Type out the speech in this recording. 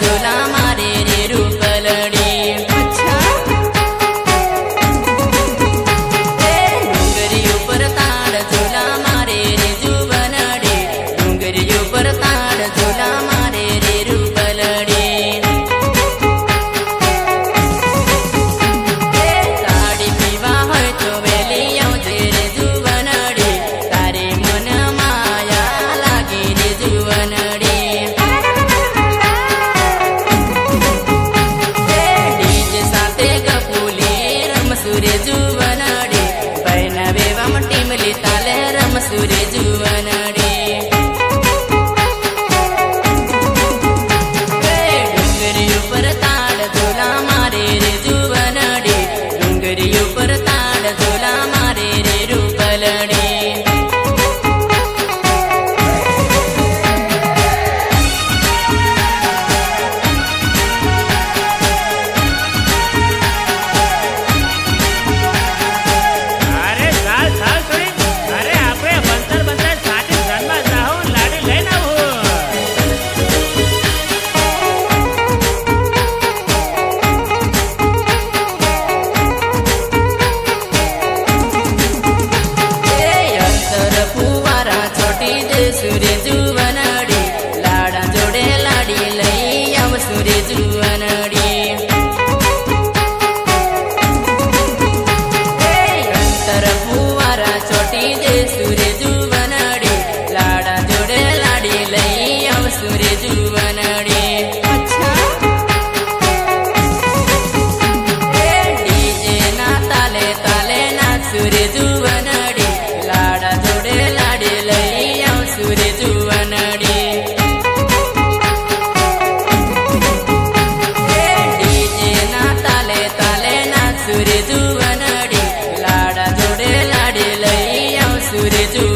ઝુલામાં what do they do? Eh? yesterday સુરે જુવાનડી લાડા જોડે લાડી લઈ આવ સુરે જુવા